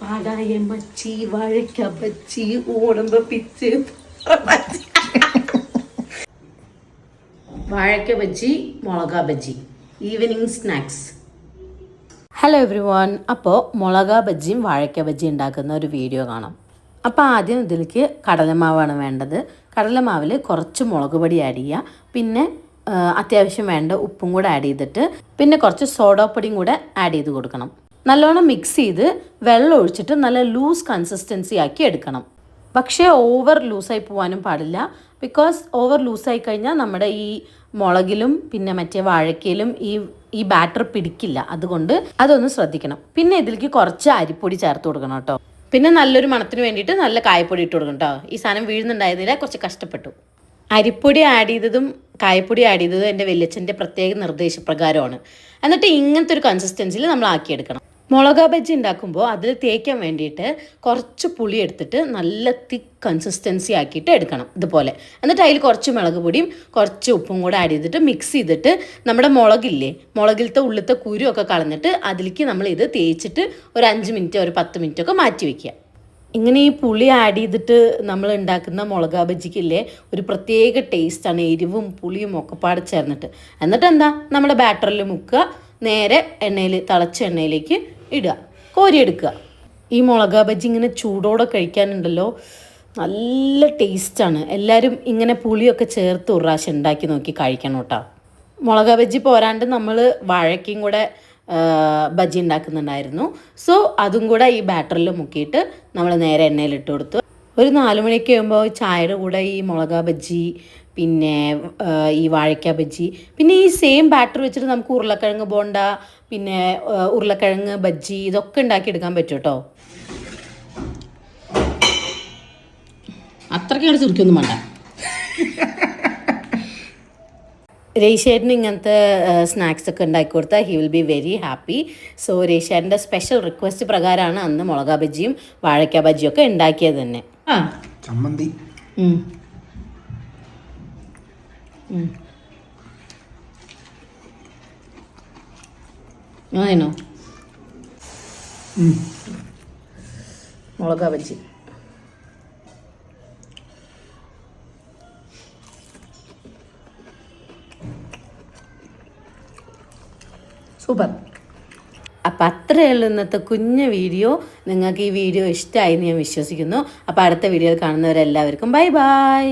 പാടായ മച്ചി പിച്ച്. Bajji മുളക bajji evening snacks hello everyone അപ്പോൾ മുളക ബജ്ജിയും വാഴയ്ക്ക ബജ്ജി ഉണ്ടാക്കുന്ന ഒരു വീഡിയോ കാണാം. അപ്പോൾ ആദ്യം ഇതിലേക്ക് കടലമാവാണ് വേണ്ടത്. കടലമാവിൽ കുറച്ച് മുളക് പൊടി ആഡ് ചെയ്യുക പിന്നെ അത്യാവശ്യം വേണ്ട ഉപ്പും കൂടെ ആഡ് ചെയ്തിട്ട് പിന്നെ കുറച്ച് സോഡാപ്പൊടിയും കൂടെ ആഡ് ചെയ്ത് കൊടുക്കണം. നല്ലോണം മിക്സ് ചെയ്ത് വെള്ളം ഒഴിച്ചിട്ട് നല്ല ലൂസ് കൺസിസ്റ്റൻസി ആക്കി എടുക്കണം. പക്ഷേ ഓവർ ലൂസായി പോകാനും പാടില്ല. ബിക്കോസ് ഓവർ ലൂസായി കഴിഞ്ഞാൽ നമ്മുടെ ഈ മുളകിലും പിന്നെ മറ്റേ വാഴക്കയിലും ഈ ഈ ബാറ്റർ പിടിക്കില്ല. അതുകൊണ്ട് അതൊന്ന് ശ്രദ്ധിക്കണം. പിന്നെ ഇതിലേക്ക് കുറച്ച് അരിപ്പൊടി ചേർത്ത് കൊടുക്കണം കേട്ടോ. പിന്നെ നല്ലൊരു മണത്തിന് വേണ്ടിയിട്ട് നല്ല കായപ്പൊടി ഇട്ട് കൊടുക്കണം കേട്ടോ. ഈ സാധനം വീഴുന്നുണ്ടായതിൽ കുറച്ച് കഷ്ടപ്പെട്ടു. അരിപ്പൊടി ആഡ് ചെയ്തതും കായപ്പൊടി ആഡ് ചെയ്തതും എന്റെ വലിയച്ഛന്റെ പ്രത്യേക നിർദ്ദേശപ്രകാരമാണ്. എന്നിട്ട് ഇങ്ങനത്തെ ഒരു കൺസിസ്റ്റൻസിയിൽ നമ്മൾ ആക്കിയെടുക്കണം. മുളക ബജ്ജി ഉണ്ടാക്കുമ്പോൾ അതിൽ തേക്കാൻ വേണ്ടിയിട്ട് കുറച്ച് പുളി എടുത്തിട്ട് നല്ല തിക്ക് കൺസിസ്റ്റൻസി ആക്കിയിട്ട് എടുക്കണം ഇതുപോലെ. എന്നിട്ട് അതിൽ കുറച്ച് മുളക് പൊടിയും കുറച്ച് ഉപ്പും കൂടെ ആഡ് ചെയ്തിട്ട് മിക്സ് ചെയ്തിട്ട് നമ്മുടെ മുളകില്ലേ മുളകിലത്തെ ഉള്ളിലത്തെ കുരുവൊക്കെ കളഞ്ഞിട്ട് അതിലേക്ക് നമ്മൾ ഇത് തേച്ചിട്ട് ഒരു അഞ്ച് മിനിറ്റ് ഒരു പത്ത് മിനിറ്റ് ഒക്കെ മാറ്റി വെക്കുക. ഇങ്ങനെ ഈ പുളി ആഡ് ചെയ്തിട്ട് നമ്മൾ ഉണ്ടാക്കുന്ന മുളക ബജ്ജിക്കില്ലേ ഒരു പ്രത്യേക ടേസ്റ്റാണ് എരിവും പുളിയും ഒക്കെ പാടെ ചേർന്നിട്ട്. എന്നിട്ട് എന്താ? നമ്മുടെ ബാറ്ററിൽ മുക്കുക. നേരെ എണ്ണയിൽ തിളച്ച എണ്ണയിലേക്ക് ഇടുക കോരിയെടുക്കുക ഈ മുളക് ബജ്ജി ഇങ്ങനെ ചൂടോടെ കഴിക്കാനുണ്ടല്ലോ. നല്ല ടേസ്റ്റാണ് എല്ലാവരും ഇങ്ങനെ പുളിയൊക്കെ ചേർത്ത് പ്രാവശ്യം ഉണ്ടാക്കി നോക്കി കഴിക്കണം കേട്ടോ. മുളക് ബജ്ജി പോരാണ്ട് നമ്മൾ വാഴയ്ക്കും കൂടെ ബജ്ജി ഉണ്ടാക്കുന്നുണ്ടായിരുന്നു. സോ അതും കൂടെ ഈ ബാറ്ററിൽ മുക്കിയിട്ട് നമ്മൾ നേരെ എണ്ണയിൽ ഇട്ട് കൊടുത്തു. ഒരു നാല് മണിയൊക്കെ ആകുമ്പോൾ ചായയുടെ കൂടെ ഈ മുളക ബജ്ജി പിന്നെ ഈ വാഴയ്ക്ക ബജ്ജി പിന്നെ ഈ സെയിം ബാറ്റർ വെച്ചിട്ട് നമുക്ക് ഉരുളക്കിഴങ്ങ് ബോണ്ട പിന്നെ ഉരുളക്കിഴങ്ങ് ബജ്ജി ഇതൊക്കെ ഉണ്ടാക്കിയെടുക്കാൻ പറ്റും കേട്ടോ. അത്രയ്ക്കാണ് ചുരുക്കൊന്നും വേണ്ട. രേഷേട്ടന് ഇങ്ങനത്തെ സ്നാക്സ് ഒക്കെ ഉണ്ടാക്കി കൊടുത്താൽ he will be very happy so രേഷേട്ടന്റെ special request പ്രകാരമാണ് അന്ന് മുളക ബജ്ജിയും വാഴയ്ക്ക ബജ്ജിയും ഒക്കെ ഉണ്ടാക്കിയത് തന്നെ. ചമ്മന്തി. ആയിനോ മുളക ബജ്ജി സൂപ്പർ. അപ്പം അത്രയേ ഉള്ളൂ ഇന്നത്തെ കുഞ്ഞു വീഡിയോ. നിങ്ങൾക്ക് ഈ വീഡിയോ ഇഷ്ടമായി എന്ന് ഞാൻ വിശ്വസിക്കുന്നു. അപ്പോൾ അടുത്ത വീഡിയോയിൽ കാണുന്നവരെല്ലാവർക്കും ബൈ ബൈ.